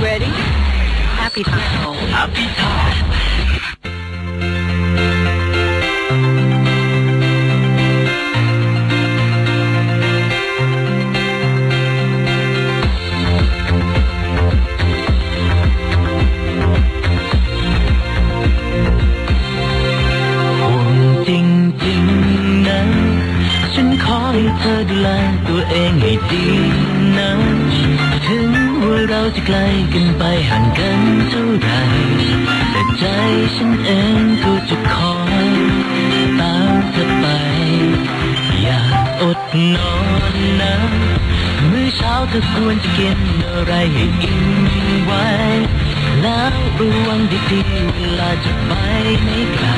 ready? Happy time. Happy time. กลกันไปห่างกันเท่าไรแต่ใจฉันเองก็จะคอยตามเธอไป อย่าอดนอนนะมื้อเช้าเธอควรจะกินอะไรให้อิ่มไว้ แล้วระวังดีๆเวลาจะไปไม่ไกล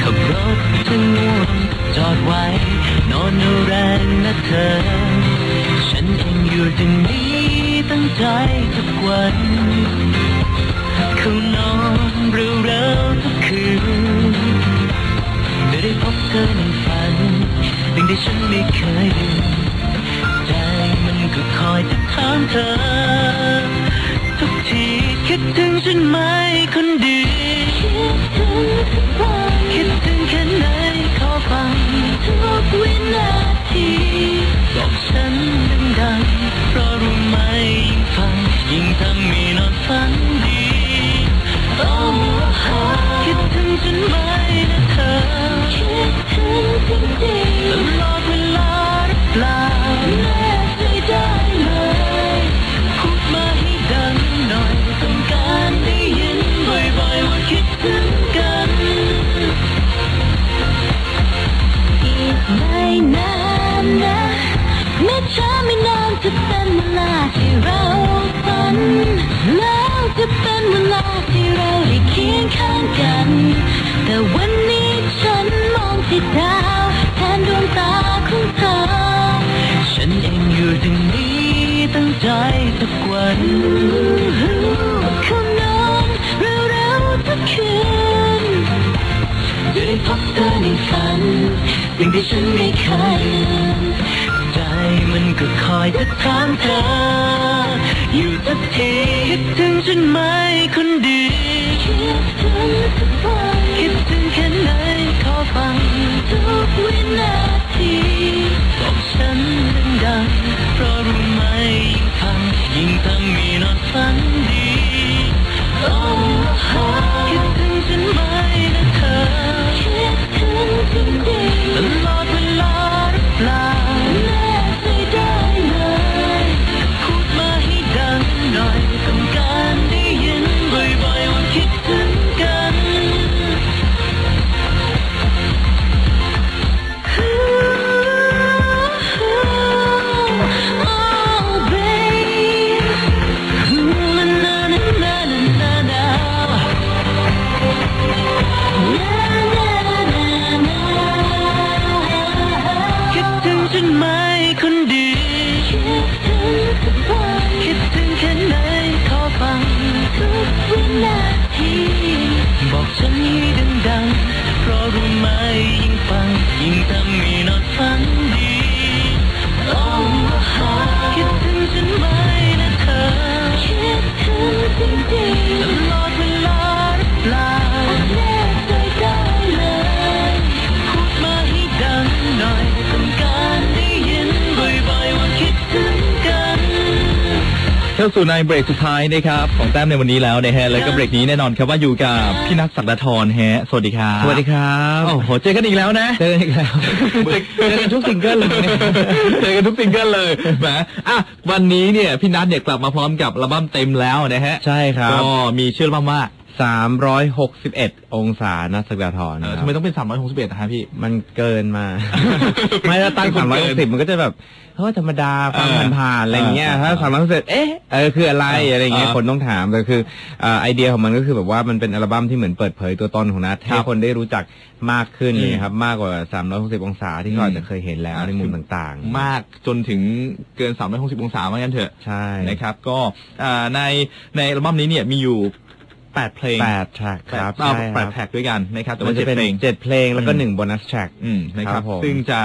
ขับรถถึงง่วงจอดไว้ นอนแรงนะเธอ ฉันเองอยู่ตรงนี้ ใจทุกวันเขานอนเร็วๆทุกคืนจะได้พบเธอในฝันสิ่งที่ฉันไม่เคยลืมใจมันก็คอยจะถามเธอ ทุกทีคิดถึงฉันไหมคนดีคิดถึงทุกวันคิดถึงแค่ไหนขอฟังทุกวินาที ที่ฉันไม่เคยลืมใจมันก็คอยจะถามเธอ ดถึ เข้าสู่ในเบรกสุดท้ายนะครับของแต้มในวันนี้แล้วนะฮะแล้วก็เบรกนี้แน่นอนครับว่าอยู่กับพี่นัทศักดาธรฮะสวัสดีครับสวัสดีครับโอ้โหเจอกันอีกแล้วนะเจอกันอีกแล้วเจอกันทุกซิงเกิลเลยเนี่ยเจอกันทุกซิงเกิลเลยแหมอะวันนี้เนี่ยพี่นัทเนี่ยกลับมาพร้อมกับอัลบั้มเต็มแล้วนะฮะใช่ครับก็มีชื่ออัลบั้มว่า 361องศานัทสักดาธรเออคทำรับไมต้องเป็น361นะฮะพี่ มันเกินมา ไม่ถ้าตั้งมันเกิน360มันก็จะแบบเฮ้ยธรรมดาฟังเออผ่านๆอะไรเงี้ยเออถ้า361เอ๊ะเออคืออะไรเออออะไรเงี้ยเออคนต้องถามแต่คือเอ่อไอเดียของมันก็คือแบบว่ามันเป็นอัลบั้มที่เหมือนเปิดเผยตัวตนของนัทให้คนได้รู้จักมากขึ้นอืมเลยครับ มากกว่า360องศาที่เขาอาจจะเคยเห็นแล้วในมุมต่างๆ มากจนถึงเกิน360องศาว่างั้นเถอะใช่นะครับ ก็อ่าในในอัลบั้มนี้เนี่ยมีอยู่ แปดเพลงแปดแทร็กแปดครับเอาใช่แปคดรับแท็กด้วยกันนะครับแต่มัว่านเจ็จะดเป็นเพลงเจ็ดเพลงแล้วก็อืมหนึ่งโบนัสแทร็กอืมนะครับครับผมซึ่งจะ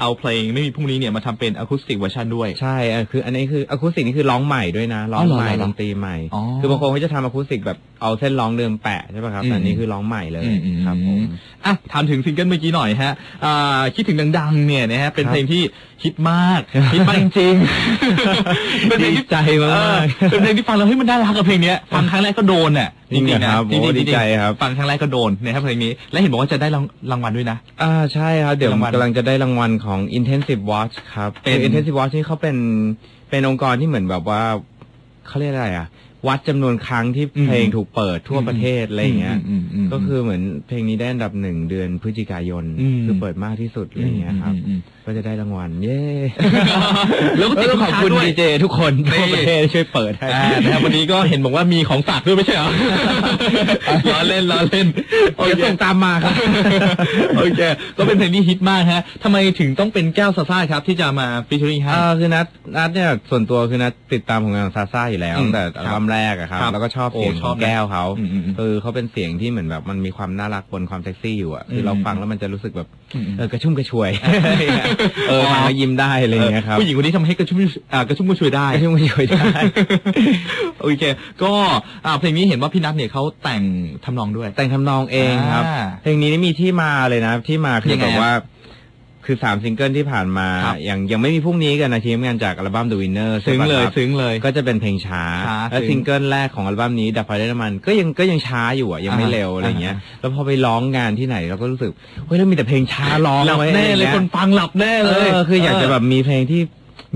เอาเพลงไม่มีพรุ่งนี้เนี่ยมาทำเป็นอะคูสติกเวอร์ชันด้วย ใช่เออคืออันนี้คืออะคูสติกนี่คือร้องใหม่ด้วยนะร้องอ๋อเหรอใหม่เหรอดนตรีใหม่อ๋อคือบางคนเขาจะทำอะคูสติกแบบเอาเส้นร้องเดิมแปะใช่ป่ะครับอืมแต่อันนี้คือร้องใหม่เลยอืมอืมครับผมอะถามถึงซิงเกิลเมื่อกี้หน่อยฮะอ่าคิดถึงดังๆเนี่ยนะฮะเป็นครับเพลงที่ฮิตมากฮิตมากจริงๆเป็นเพลงที่ดีใจมากเออเป็นเพลงที่ฟังแล้วเฮ้ยมันได้รักกับเพลงเนี้ยฟังครั้งแรกก็โดนอะจริงเหรอๆนะครับโอ้จงๆดีใจครับฟังครั้งแรกก็โดนนะครับเพลงนี้ และเห็นบอกว่าจะได้รางรางวัลด้วยนะ อ่าใช่ครับ เดี๋ยวรางวัลกำลังจะได้รางวัลของ Intensive Watch ครับเป็นคือ Intensive Watch นี่เขาเป็นเป็นองค์กรที่เหมือนแบบว่าเขาเรียกอะไรอะวัดจำนวนครั้งที่อืมเพลงถูกเปิดทั่วประเทศอะไรอย่างเงี้ยอืมอืมมก็คือเหมือนเพลงนี้ได้อันดับหนึ่งเดือนพฤศจิกายนอืมคือเปิดมากที่สุดอะไรอย่างเงี้ยครับอืมอืม ก็จะได้รางวัลเย้แล้วก็ติดต้องขอบคุณลูกค้าด้วยดีเจทุกคนนี่ทั่วประเทศช่วยเปิดให้อ่านะครับวันนี้ก็เห็นบอกว่ามีของฝากด้วยไม่ใช่เหรอล้อเล่นล้อเล่นโอเคส่งตามมาครับโอเคก็เป็นเพลงที่ฮิตมากฮะทำไมถึงต้องเป็นแก้วซาซ่าครับที่จะมาฟิชเชอริงให้อ่าคือนัดนัดเนี่ยส่วนตัวคือนัดติดตามผลงานของซาซ่าอยู่แล้วอืมตั้งแต่ครัอับลบั้มแรกอะครับครับแล้วก็ชอบโอ้เสียงชขออบงแก้วเขาอืมอืมอืมเออเขาเป็นเสียงที่เหมือนแบบมันมีความน่ารักบนความเซ็กซี่อยู่อะคือมเราฟังแล้วมันจะรู้สึกแบบอืมเออกระชุ่มกระชวยเออฟังแล้วยิ้มได้อะไรอย่างเงี้ยครับผู้หญิงคนนี้ทำให้กระชุ่มอ่ากระชุ่มกระชวยได้กระชุ่มกระชวยได้โอเค ก็อ่าเพลงนี้เห็นว่าพี่นัทเนี่ยเขาแต่งทำนองด้วย แต่งทำนองเองครับอ่าเพลงนี้นี่มีที่มาเลยนะที่มาคืยัองไงแบบว่า คือสามซิงเกิลที่ผ่านมาครับอย่างยังไม่มีพรุ่งนี้กันนะทีมงานจากอัลบั้ม The Winner ซึ้งเลยใช่ปะครับซึ้งเลยก็จะเป็นเพลงช้าช้าแล้วซึ้งซิงเกิลแรกของอัลบั้มนี้ดับไฟได้น้ำมัน ก็ยังก็ยังช้าอยู่อะยังไม่อ่าเร็วอะไรเงี้ยอ่าแล้วพอไปร้องงานที่ไหนเราก็รู้สึกเฮ้ยแล้วมีแต่เพลงช้าร้องหลับไว้แน่อะไรเลยงี้คนฟังหลับแน่เลยเออคืออยากจะแบบมีเพลงที่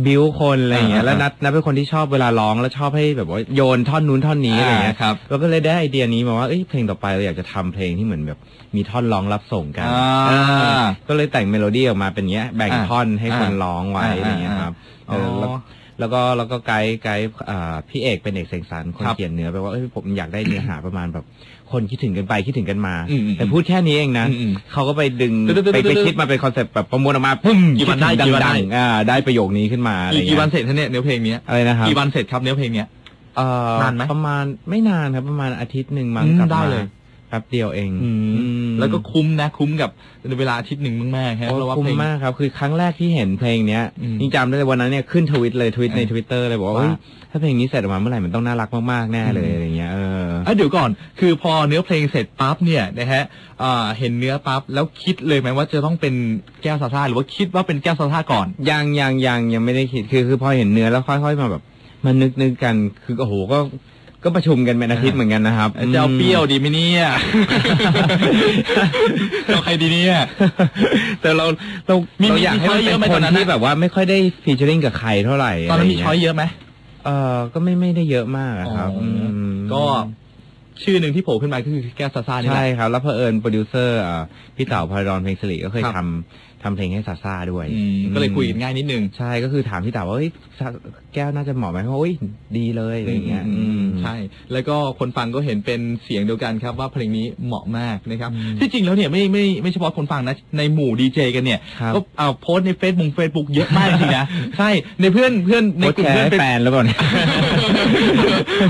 บิวคนอะไรเงี้ยอ่าแล้วนัดนัดเป็นคนที่ชอบเวลาร้องแล้วชอบให้แบบว่าโยนท่อนนู้นท่อนนี้อะไรเงี้ยอ่าครับเราก็เลยได้ไอเดียนี้มาว่าเอ้ยเพลงต่อไปเราอยากจะทำเพลงที่เหมือนแบบมีท่อนร้องรับส่งกันอ่าเออก็เลยแต่งเมโลดี้ออกมาเป็นเงี้ยแบ่งอ่าท่อนให้คนอ่าร้องไว้อ่าอะไรเงี้ยครับอ๋อเออ แล้วแล้วก็แล้วก็ไกด์ไกด์อ่าพี่เอกเป็นเอกเสงสรรคนครับเขียนเนื้อไปว่าเอ้ยผมอยากได้เนื้อหาประมาณแบบ คนคิดถึงกันไปคิดถึงกันมาอืมอืมแต่พูดแค่นี้เองนะอืมอืมเขาก็ไปดึงตึ๊ดๆๆๆไปไปคิดมาเป็นคอนเซ็ปต์แบบประมวลออกมาปุ้มกี่วันได้คิถึงกี่วันดัได้งๆอ่าได้ประโยคนี้ขึ้นมาอะไรอีกเงี้กี่ยวันเสร็จท่านเนี่ยเนื้อเพลงเนี้ยอะไรนะครับกี่วันเสร็จครับเนื้อเพลงเนี้ยเอ่อนานไหมประมาณไม่นานครับประมาณอาทิตย์หนึ่งมั้งอืมกลับได้มาเลย แป๊บเดียวเองอืมอืมแล้วก็คุ้มนะ คุ้มกับเวลาอาทิตย์หนึ่งมากๆฮะโอ้เพราะว่าคุ้เพลมง มากครับ คือครั้งแรกที่เห็นเพลงเนี้ยอืมยังจำได้เลยวันนั้นเนี่ยขึ้นทวิตเลยทวิตในเออทวิตเตอร์เลยบอกว่าว่า เฮ้ยถ้าเพลงนี้เสร็จออกมาเมื่อไหร่มันต้องน่ารักมากๆแน่เลยอืมอะไรเงี้ยเออ อะเดี๋ยวก่อน คือพอเนื้อเพลงเสร็จปั๊บเนี่ยนะฮะอ่าเห็นเนื้อปั๊บแล้วคิดเลยไหมว่าจะต้องเป็นแก้วซาซ่าหรือว่าคิดว่าเป็นแก้วซาซ่าก่อน ยังยังยังยังไม่ได้คิดคือคือพอเห็นเนื้อแล้วค่อยๆมาแบบมานึกนึกกัน คือโอ้โหก็ ก็ประชุมกันเป็นอาทิตย์เหมือนกันนะครับจะเอาเปรี้ยวอืมดีไหมเนี่ยจะเอาใครดีเนี่ยแต่เราเรามีเราอยากให้มันมีช้อยเยเป็อะไหมนคตอนนนั้นที่อะแบบว่าไม่ค่อยได้ฟีเจอริงกับใครเท่าไหร่ตอนนั้นมีะไรช้อยเงี้เยอะไหมเออก็ไม่ไม่ได้เยอะมากอะครับอ๋ออืมก็ชื่อหนึ่งที่โผล่ขึ้นมาก็คือแก้วซาซ่านี่แหใช่ละครับ แล้วเพอเอิญโปรดิวเซอร์อ่าพี่เต่าพารอนเพลงสิริก็เคยครับทำทำเพลงให้ซาซ่าด้วยอืมก็เลยคุยกันง่ายนิดนึง ใช่ก็คือถามพี่เต่าว่าเฮ้ยซาแก้วน่าจะเหมาะไหมเขาบอกว่าเฮ้ยดีเลยอะไรอย่างเงี้ยอืมอืมใช่ แล้วก็คนฟังก็เห็นเป็นเสียงเดียวกันครับว่าเพลงนี้เหมาะมากนะครับอืมที่จริงแล้วเนี่ยไม่ไม่ไม่เฉพาะคนฟังนะในหมู่ดีเจกันเนี่ยครับก็เอาโพสต์ในเฟซบุ๊กเฟซบุ๊กเยอะมากจริงๆนะใช่ในเพื่อนเพื่อนในโพสกลุ่มแชร์เพื่อนให้เป็นแฟนแล้วก่อน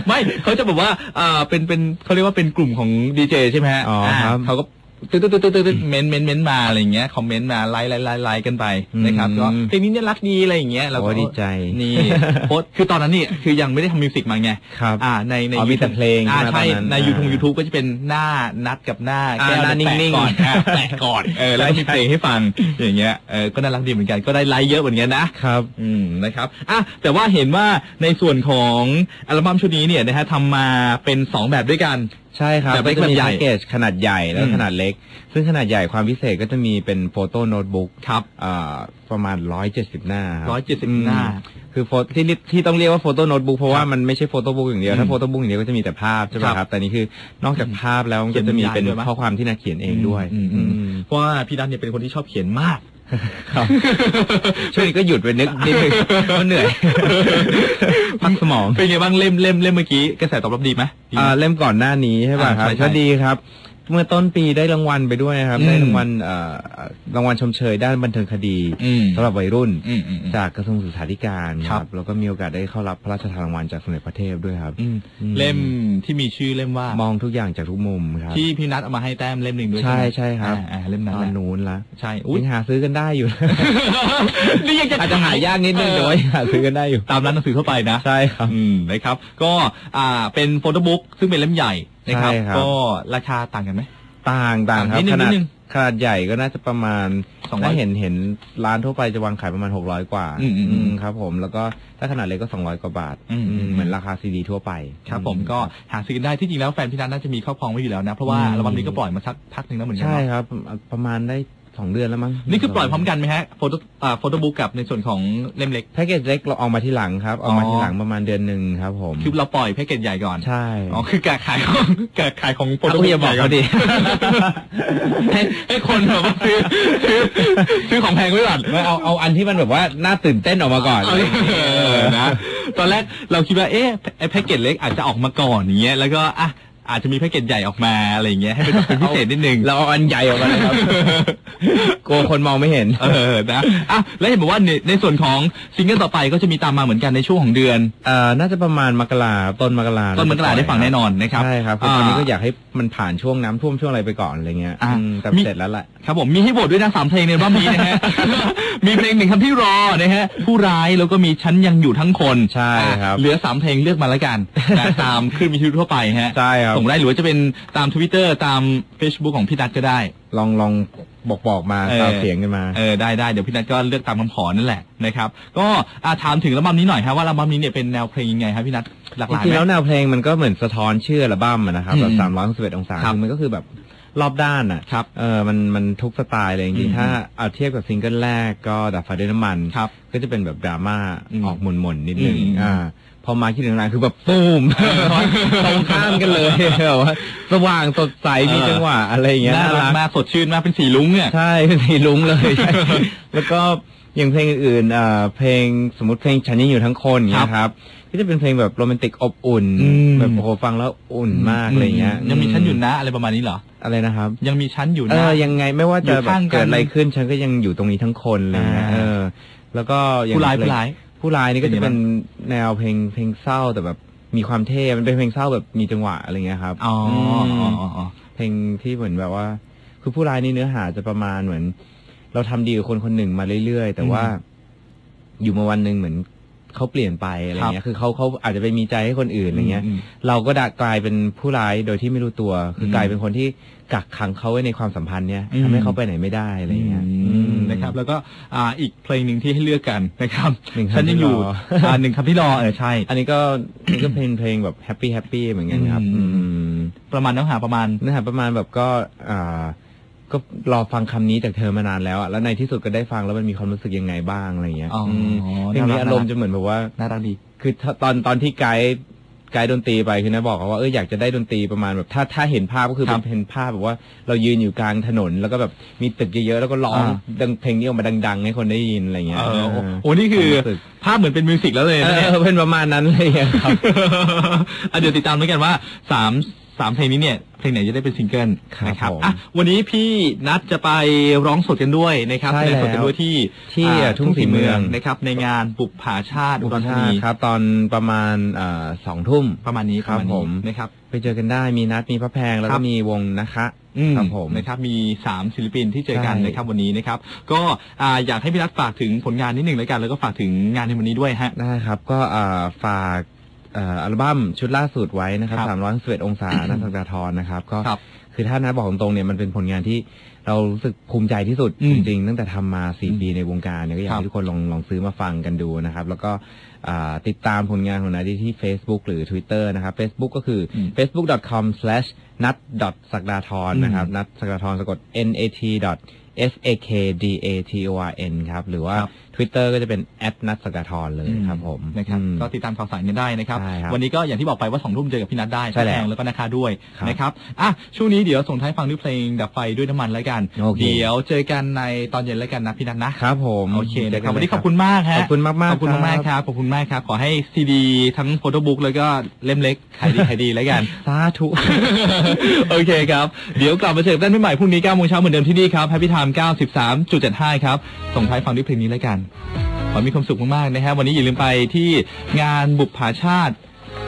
ไม่เขาจะบอกว่าอ่าเป็นเป็นเขาเรียกว่าเป็นกลุ่มของดีเจใช่ไหมฮะอ๋อครับาเขาก็ ตึ๊ดตึ๊ดตึ๊ดตึ๊ดตึ๊ดเม้นเม้นเม้นมาอะไรอย่างเงี้ยคอมเมนต์มาไลค์ไลค์ไลค์ไลค์กันไปนะครับอืมก็เพลงนี้เนี่ยรักดีอะไรอย่างเงี้ยเราก็โอ้ดีใจนี่โพสต์คือตอนนั้นนี่คือยังไม่ได้ทำมิวสิกมาไงครับอ่าในในอ๋อมีแต่ YouTube เพลงอ่าใช่ใช่ไหมตอนนั้นในอ่ายูทูบยูทูบก็จะเป็นหน้านัดกับหน้าอ่าแก้วหน้าแปะนิ่งๆก่อนอ่าแปะก่อนเออแล้วก็มีเพลงให้ฟังอย่างเงี้ยเออก็น่ารักดีเหมือนกันก็ได้ไลค์เยอะเหมือนกันนะครับอืมนะครับอะแต่ว่าเห็นว่าในส่วนของอัลบั้มชุดนี้เนี่ยนะฮะทำมาเป็นสองแบบด้วยกัน ใช่ครับแบบเล็ก็กจะมีแบบใหญ่แพ็กเกจขนาดใหญ่แล้วอืมขนาดเล็ก ซึ่งขนาดใหญ่ความพิเศษก็จะมีเป็นโฟโต้โน้ตบุ๊กครับอ่าประมาณร้อยเจ็ดสิบหน้าคบ170หน้าอืมคือโฟที่เรียกที่ต้องเรียกว่าโฟโต้โน้ตบุ๊กเพราะว่ามันไม่ใช่โฟโต้บุ๊กอย่างเดียวอืมถ้าโฟโต้บุ๊กอย่างเดียวก็จะมีแต่ภาพใช่ไหมครับครับแต่นี่คือนอกจากภาพแล้วมันก็จะมีเป็นเขียนบรรยายด้วยไหมข้อความที่นักเขียนเองด้วยอืมอืมอืมเพราะว่าพี่ดันเนี่ยเป็นคนที่ชอบเขียนมากครับ ช่วงนี้ก็หยุดไปนึกนิดนึงเพราะเหนื่อยพักสมอง เป็นไงบ้างเล่มเล่มเล่มเมื่อกี้กระแสตอบรับดีไหมดีไหมอ่าเล่มก่อนหน้านี้ใช่ป่ะอ่าครับใช่ใช่ก็ดีครับ เมื่อต้นปีได้รางวัลไปด้วยนะครับอืมได้รางวัลเอ่อรางวัลชมเชยด้านบันเทิงคดีอืมสำหรับวัยรุ่นอืมอืมอืมจากกระทรวงศึกษาธิการคครัรับบแล้วก็มีโอกาสได้เข้ารับพระราชทานรางวัลจากสมเด็จพระเทพด้วยครับอืมอืมเล่มที่มีชื่อเล่มว่ามองทุกอย่างจากทุกมุมครับที่พี่นัทเอามาให้แต้มเล่มหนึ่งด้วยใช่ไหมใช่ครับอ่าอ่าเล่มนั้นตแหอนละนู้นละใช่อุ้ยยังหาซื้อกันได้อยู่นี่ยังจะอาจจะหายากนิดนึงเออแต่ว่ายังหาซื้อกันได้อยู่ตามร้านหนังสือทั่วไปนะใช่ครับอืมนะครับ ก็อ่าเป็นโฟโต้บุ๊กซึ่งเป็นเล่มใหญ่ นะครับ ใช่ครับ ก็ราคาต่างกันไหม ต่างต่างครับ นิดนึงขนานิดดนึงขนาดใหญ่ก็น่าจะประมาณสองร้อยถ้าเห็นเห็นร้านทั่วไปจะวางขายประมาณหกร้อยกว่าอืมอืมอืม ครับ ผมแล้วก็ถ้าขนาดเล็กก็สองร้อยกว่าบาทอืมอืมเหมือนราคาซีดีทั่วไป ครับผมอืก็หาซื้อกันได้ที่จริงแล้วแฟนพี่นัทน่าจะมีครอบครองไว้อยู่แล้วนะ เพราะว่าอืม อัลบั้มนี้ก็ปล่อยมาสักพักหนึ่งแล้วเหมือนกัใช่เนาะ ครับ ประมาณได้ สองเดือนแล้วมั้งนี่คือปล่อยพร้อมกันไหมฮะโฟโต้อ่าโฟโต้บุ๊กกับในส่วนของเล่มเล็กแพ็กเกจเล็กเราออกมาที่หลังครับออกมาอ๋อที่หลังประมาณเดือนหนึ่งครับผมคือเราปล่อยแพ็กเกจใหญ่ก่อนใช่อ๋อคือกะขายของกะขายของโฟเอาโต้คุบุ๊ยกอย่าบอกใหญ่ก่อนเขาดิให้ให้คนแบบว่าซื้อซื้อซื้อของแพงไว้ก่อนไม่เอาเอาอันที่มันแบบว่าน่าตื่นเต้นออกมาก่อนเออนะตอนแรกเราคิดว่าเอ๊ะไอ้แพ็กเกจเล็กอาจจะออกมาก่อนอย่างเงี้ยแล้วก็อะ อาจจะมีแพ็กเกจใหญ่ออกมาอะไรอย่างเงี้ยให้เป็นเป็นพิเศษนิดนึงเราเอาอันใหญ่ออกมาเลยครับกลัวคนมองไม่เห็น เออนะอะแล้วเห็นบอกว่าในในส่วนของซิงเกิลต่อไปก็จะมีตามมาเหมือนกันในช่วงของเดือนเอ่อน่าจะประมาณมกราต้นมกราต้นมกราได้ฟังแน่นอนนะครับใช่ครับคืออ่าตอนนี้ก็อยากให้มันผ่านช่วงน้ำท่วมช่วงอะไรไปก่อนอะไรเงี้ยอ่าอืมแต่มีเสร็จแล้วแหละครับผมมีให้โหวตด้วยนะสามเพลงในอัลบั้มนี้นะฮะมีเพลงหนึ่งคำที่รอนะฮะผู้ร้ายแล้วก็มีฉันยังอยู่ทั้งคนใช่ครับอะเหลือสามเพลงเลือกมาแล้วกันนะตามคลื่นวิทยุทั่วไปฮะใช่ครับส่งได้หรือว่าจะเป็นตามทวิตเตอร์ตาม Facebook ของพี่นัทก็ได้ ลองลองบอกบอกมาเออตามเสียงกันมาเออได้ได้เดี๋ยวพี่นัทก็เลือกตามคำขอนั่นแหละนะครับ ก็อะถามถึงอัลบั้มนี้หน่อยครับว่าอัลบั้มนี้เนี่ยเป็นแนวเพลงยังไงครับพี่นัทหลากหจลายริงๆไหมแล้วแนวเพลงมันก็เหมือนสะท้อนชื่ออัลบั้มอะนะครับอืมแบบสามร้อยสิบเอ็ดองศาครับคือมันก็คือแบบรอบด้านอะครับเออมันมันทุกสไตล์เลยจอืริงมๆถ้าเอาเทียบกับซิงเกิลแรกก็ดับไฟด้วยน้ำมันครับก็จะเป็นแบบดราม่าอืมออกหม่นๆนิดนึงอืมอ่า พอมาคิดถึงนานคือแบบปูมตรงข้ามกันเลยแบบว่าสว่างสดใสมีจังหวะอะไรอย่างเงี้ยน่ารักมากสดชื่นมากเป็นสีลุ้งเนี่ยใช่เป็นสีลุ้งเลยใช่แล้วก็อย่างเพลงอื่นๆเอ่อเพลงสมมติเพลงฉันยังอยู่ทั้งคนอย่างเงี้ยครับก็จะเป็นเพลงแบบโรแมนติกอบอุ่นอืมแบบโอ้โหฟังแล้วอุ่นมากอะไรเงี้ยยังมีชั้นอยู่นะอะไรประมาณนี้เหรออะไรนะครับ ยังมีชั้นอยู่เอนะอยังไงไม่ว่าอยู่จะแบบข้างกันเกิดอะไรขึ้นฉันก็ยังอยู่ตรงนี้ทั้งคนอะไรเงี้ยอ่าเออ แล้วก็อย่งผู้ร้ายเพลผู้งร้าย ผู้ร้ายนี่ก็เป็นจะไงเป็นแนวเพลงเพลงเศร้าแต่แบบมีความเท่ มันเป็นเพลงเศร้าแบบมีจังหวะอะไรเงี้ยครับ อ๋อมอ๋ออ๋ออ๋อเพลงที่เหมือนแบบว่า คือผู้ร้ายนี่เนื้อหาจะประมาณเหมือน เราทำดีกับคนคนหนึ่งมาเรื่อยๆ แต่ว่า อยู่มาวันหนึ่งเหมือน เขาเปลี่ยนไปอะไรเงี้ยคือเขาเขาอาจจะไปมีใจให้คนอื่นอะไรเงี้ยอืมเราก็ดากลายเป็นผู้ร้ายโดยที่ไม่รู้ตัว คืออมกลายเป็นคนที่กักขังเขาไว้ในความสัมพันธ์เนี้ยอืมทำให้เขาไปไหนไม่ได้อะไรเงี้ยอืมนะครับ แล้วก็อ่าอีกเพลงหนึ่งที่ให้เลือกกันนะครับหนึ่งคำฉันยังอยู่ที่รออ่าหนึ่งคำที่รอเออใช่ อันนี้ก็นี่ก็เพลงเพลงแบบแฮปปี้แฮปปี้เหมือนกันครับอืมอืมประมาณเนื้อหาประมาณเนื้อหาประมาณแบบก็อ่า ก็รอฟังคำนี้จากเธอมานานแล้วอะแล้วในที่สุดก็ได้ฟังแล้วมันมีความรู้สึกยังไงบ้างอะไรเงี้ยอ๋ออืมเพลงนี้น่ารัก อารมณ์จะเหมือนแบบว่า น่ารักดี คือถ้าตอนตอนที่ไกด์ไกด์ดนตรีไปคือนะบอกเขาว่าเอออยากจะได้ดนตรีประมาณแบบถ้าถ้าเห็นภาพก็คือครัเป็บนเห็นภาพแบบว่าเรายืนอยู่กลางถนน แล้วก็แบบมีตึกเยอะๆแล้วก็ร้องอ่า ดังเพลงนี้ออกมาดัง ๆ ให้คนได้ยินอะไรเงี้ยเออโอ้เออโอ้นี่คือความรู้สึกภาพเหมือนเป็นมิวสิกแล้วเลยเอนะเนี่ย อเป็นประมาณนั้นเลยอะครับ อะเดี๋ยวติดตามด้วยกันว่าสาม สามเพลงนี้เนี่ยเพลงไหนจะได้เป็นซิงเกิลครับนะครับผมอะวันนี้พี่นัดจะไปร้องสดกันด้วยนะครับใช่แสดงสดกันแล้วด้วยที่ที่อ่าทุ่งศรีเมือง นะครับในงานบุกผาชาติอุดรธานีครับ ตอนประมาณเอ่อสองทุ่ม ประมาณนี้ครับปะาณนี้ผมนะครับ ไปเจอกันได้มีนัดมีพระแพงแล้วครัก็บ มีวงนะคะ อืมครับผมนะครับมีสามศิลปินที่เจอกันใช่ นะครับวันนี้นะครับก็อ่าอยากให้พี่นัทฝากถึงผลงานนิดหนึ่งแล้วกันแล้วก็ฝากถึงงานในวันนี้ด้วยฮะ ได้ครับก็อ่าฝากเอ่ออัลบั้มชุดล่าสุดไว้นะครับครับสามร้อยสิบเอ็ดองศานักสักดาทรนะครับ ก็ครับคือถ้านัดบอกตรงๆเนี่ยมันเป็นผลงานที่เรารู้สึกภูมิใจที่สุดอืมจริงๆ ตั้งแต่ทำมาสี่อืมปีในวงการเนี่ยก็อยาคกรับให้ทุกคนลองลองซื้อมาฟังกันดูนะครับ แล้วก็อ่าติดตามผลงานของนัดได้ที่ Facebook หรือ Twitter นะครับ Facebook ก็คืออม facebook.com slash nat สักดาทรนะครับนัดสักดาทรสะกด n a t s a k d a t o r n ครับ หรือว่าครับ Twitter ก็จะเป็นนัทสกาทรเลยครับผมนะครับอืมก็ติดตามข่าวสารกันได้นะครับใช่ครับ วันนี้ก็อย่างที่บอกไปว่าสองทุ่มเจอกับพี่นัทได้ใช่แล้วแพงแล้วก็นะคะด้วยครับนะครับอะช่วงนี้เดี๋ยวส่งท้ายฟังด้วยเพลงดับไฟด้วยน้ำมันแล้วกันโอเคเดี๋ยวเจอกันในตอนเย็นแล้วกันนะพี่นัทนะครับผมโอเคนะครับวันนี้ขอบคุณมากฮะขอบคุณมากๆขอบคุณมากๆครับครับขอบคุณมากครับขอให้ซีดีทั้งโฟโต้บุ๊กแล้วก็เล่มเล็กขายดีขายดีแล้วกันสาธุโอเคครับเดี๋ยวกลับมาเจอกันใหม่พรุ่งนี้9โมงเช้าเหมือนเดิมที่นี่ครับ FM 93.75ครับ ส่งท้ายฟังด้วยเพลงนี้แล้วกัน ขอมีความสุขมากๆนะฮะวันนี้อย่าลืมไปที่งานบุปผาชาติ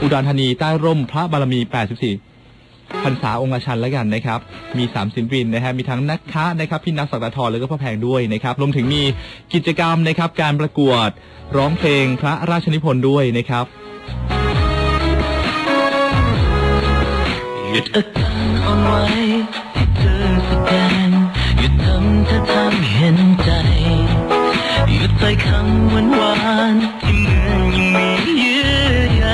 อุดรธานีใต้ร่มพระบารมี 84พรรษาองค์ชันแล้วกันนะครับ มีสามศิลปินนะฮะ มีทั้งนักค้านะครับ พี่นักสักดาทรแล้วก็พ่อแพงด้วยนะครับ รวมถึงมีกิจกรรมนะครับ การประกวดร้องเพลงพระราชนิพนธ์ด้วยนะครับหยุดอาการอ่อนไหวที่เธอแสดง ทำเห็นใจหยุดใต้คำหวานหวานที่เหมือนยังมีเยื่อใย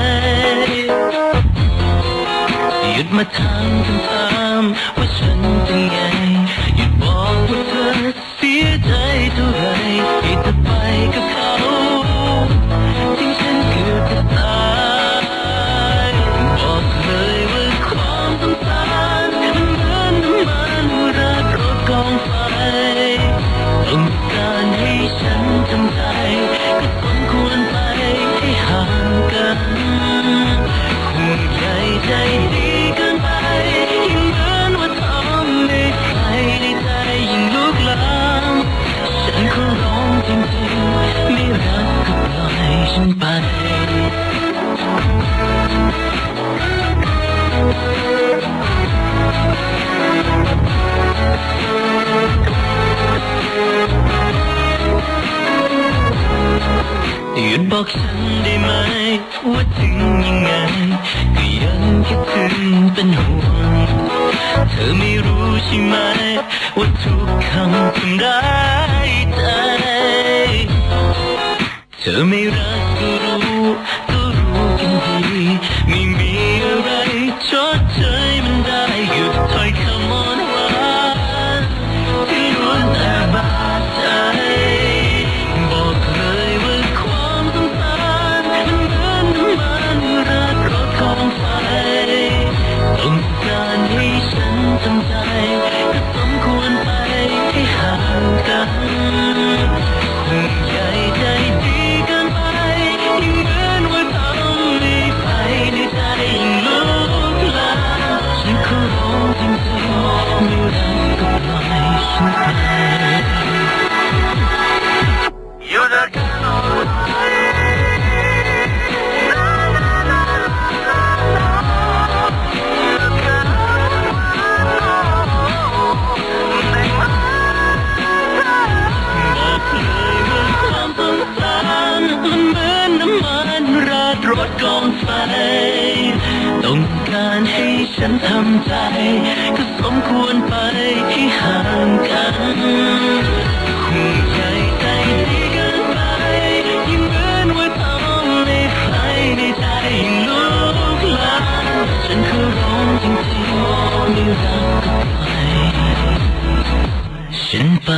หยุดมาถามคำถามว่าฉันเป็นไง หยุดบอกว่าเธอเสียใจเท่าไร บอกฉันได้ไหม ว่าถึงยังไง ก็ยังคิดถึงเป็นห่วง เธอไม่รู้ใช่ไหม ว่าทุกคำทำร้ายใจ เธอไม่รักก็รู้ก็รู้ ควรไปให้ห่างกันห่วงใยใจดีกินไปยิ่งเหมือนว่าทำให้ใครในใจยิ่งลุกลามฉันขอร้องจริงๆไม่รักก็ปฉันไป